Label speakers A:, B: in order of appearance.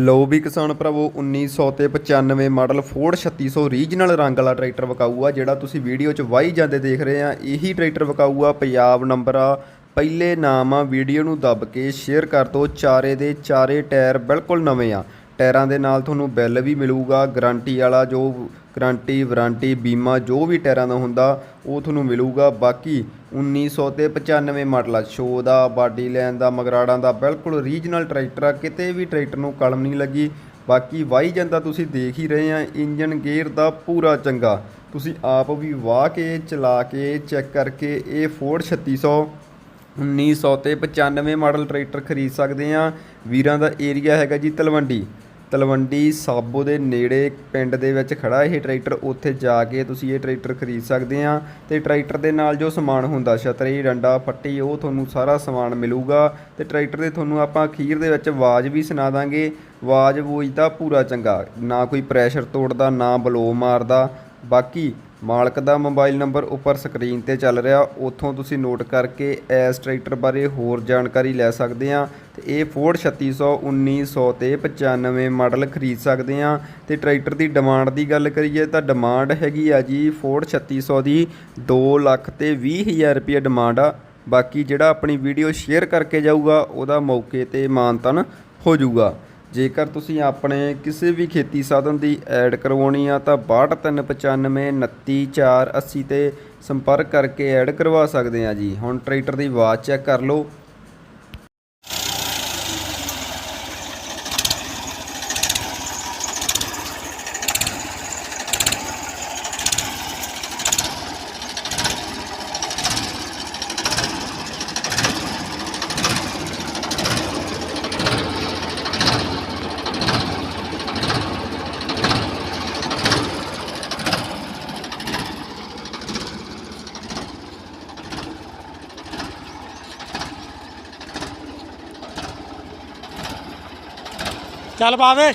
A: ਲਓ ਵੀ ਕਿਸਾਨ ਭਰਾਵੋ 1900 ਤੇ 95 ਮਾਡਲ ਫੋਰਡ 3600 ਰੀਜਨਲ ਰੰਗ ਵਾਲਾ ਟਰੈਕਟਰ ਵਿਕਾਊ ਆ ਜਿਹੜਾ ਤੁਸੀਂ ਵੀਡੀਓ 'ਚ ਵਾਹੀ ਜਾਂਦੇ ਦੇਖ ਰਹੇ ਆ। ਇਹੀ ਟਰੈਕਟਰ ਵਿਕਾਊ ਆ ਪੰਜਾਬ ਨੰਬਰ ਆ। ਪਹਿਲੇ ਨਾਮ ਆ, ਵੀਡੀਓ ਨੂੰ ਦੱਬ ਕੇ ਸ਼ੇਅਰ ਕਰ ਦਿਓ ਚਾਰੇ ਦੇ ਚਾਰੇ ਟਾਇਰ ਬਿਲਕੁਲ ਨਵੇਂ ਆ। ਟਾਇਰਾਂ ਦੇ ਨਾਲ ਤੁਹਾਨੂੰ ਬਿੱਲ ਵੀ ਮਿਲੂਗਾ, ਗਾਰੰਟੀ ਵਾਲਾ ਜੋ ਗਾਰੰਟੀ, ਵਾਰੰਟੀ, ਬੀਮਾ ਜੋ ਵੀ ਟਾਇਰਾਂ ਦਾ ਹੁੰਦਾ, ਉਹ ਤੁਹਾਨੂੰ ਮਿਲੂਗਾ। ਬਾਕੀ 1900 ਤੇ 95 ਮਾਡਲ ਆ। ਸ਼ੋ ਦਾ, ਬਾਡੀ ਲਾਈਨ ਦਾ, ਮਗਰਾੜਾਂ ਦਾ, ਬਿਲਕੁਲ ਰੀਜਨਲ ਟਰੈਕਟਰ ਆ। ਕਿਤੇ ਵੀ ਟਰੈਕਟਰ ਨੂੰ ਕਲਮ ਨਹੀਂ ਲੱਗੀ। ਬਾਕੀ ਵਾਹੀ ਜਾਂਦਾ ਤੁਸੀਂ ਦੇਖ ਹੀ ਰਹੇ ਆ ਇੰਜਨ ਗੇਅਰ ਦਾ ਪੂਰਾ ਚੰਗਾ। ਤੁਸੀਂ ਆਪ ਵੀ ਵਾਹ ਕੇ, ਚਲਾ ਕੇ ਚੈੱਕ ਕਰਕੇ ਇਹ ਫੋਰਡ 3600 1900 ਤੇ 95 ਮਾਡਲ ਟਰੈਕਟਰ ਖਰੀਦ ਸਕਦੇ ਆ। ਵੀਰਾਂ ਦਾ ਏਰੀਆ ਹੈਗਾ ਜੀ ਤਲਵੰਡੀ। ਤਲਵੰਡੀ ਸਾਬੋ ਦੇ ਨੇੜੇ ਪਿੰਡ ਦੇ ਵਿੱਚ ਖੜਾ ਇਹ ਟਰੈਕਟਰ। ਉੱਥੇ ਜਾ ਕੇ ਤੁਸੀਂ ਇਹ ਟਰੈਕਟਰ ਖਰੀਦ ਸਕਦੇ ਆ ਤੇ ਟਰੈਕਟਰ ਦੇ ਨਾਲ ਜੋ ਸਮਾਨ ਹੁੰਦਾ, ਛਤਰੀ, ਡੰਡਾ ਫੱਟੀ ਉਹ ਤੁਹਾਨੂੰ ਸਾਰਾ ਸਮਾਨ ਮਿਲੂਗਾ ਤੇ ਟਰੈਕਟਰ ਦੇ ਤੁਹਾਨੂੰ ਆਪਾਂ ਅਖੀਰ ਦੇ ਵਿੱਚ ਆਵਾਜ਼ ਵੀ ਸੁਣਾ ਦਾਂਗੇ। ਆਵਾਜ਼ ਵੂਜ ਦਾ ਪੂਰਾ ਚੰਗਾ, ਨਾ ਕੋਈ ਪ੍ਰੈਸ਼ਰ ਤੋੜਦਾ, ਨਾ ਬਲੋ ਮਾਰਦਾ। ਬਾਕੀ ਮਾਲਕ ਦਾ ਮੋਬਾਈਲ ਨੰਬਰ ਉੱਪਰ ਸਕਰੀਨ ਤੇ ਚੱਲ ਰਿਹਾ। ਉੱਥੋਂ ਤੁਸੀਂ ਨੋਟ ਕਰਕੇ ਇਸ ਟਰੈਕਟਰ ਬਾਰੇ ਹੋਰ ਜਾਣਕਾਰੀ ਲੈ ਸਕਦੇ ਆ ਤੇ ਇਹ ਫੋਰਡ 3600 1900 ਤੇ 95 ਮਾਡਲ ਖਰੀਦ ਸਕਦੇ ਆ ਤੇ ਟਰੈਕਟਰ ਦੀ ਡਿਮਾਂਡ ਦੀ ਗੱਲ ਕਰੀਏ ਤਾਂ ਡਿਮਾਂਡ ਹੈਗੀ ਆ ਜੀ ਫੋਰਡ 3600 ਦੀ 2 ਲੱਖ ਤੇ 20000 ਰੁਪਏ ਡਿਮਾਂਡ ਆ। ਬਾਕੀ ਜਿਹੜਾ ਆਪਣੀ ਵੀਡੀਓ ਸ਼ੇਅਰ ਕਰਕੇ ਜਾਊਗਾ, ਉਹਦਾ ਮੌਕੇ ਤੇ ਮਾਨਤਨ ਹੋ ਜਾਊਗਾ। ਜੇਕਰ ਤੁਸੀਂ ਆਪਣੇ ਕਿਸੇ ਵੀ ਖੇਤੀ ਸਾਧਨ ਦੀ ਐਡ ਕਰਵਾਉਣੀ ਆ, ਤਾਂ 6295 29480 ਤੇ ਸੰਪਰਕ ਕਰਕੇ ਐਡ ਕਰਵਾ ਸਕਦੇ ਆ ਜੀ। ਹੁਣ ਟਰੈਕਟਰ ਦੀ ਆਵਾਜ਼ ਚੈੱਕ ਕਰ ਲਓ।
B: ਚੱਲ ਪਾਵੇ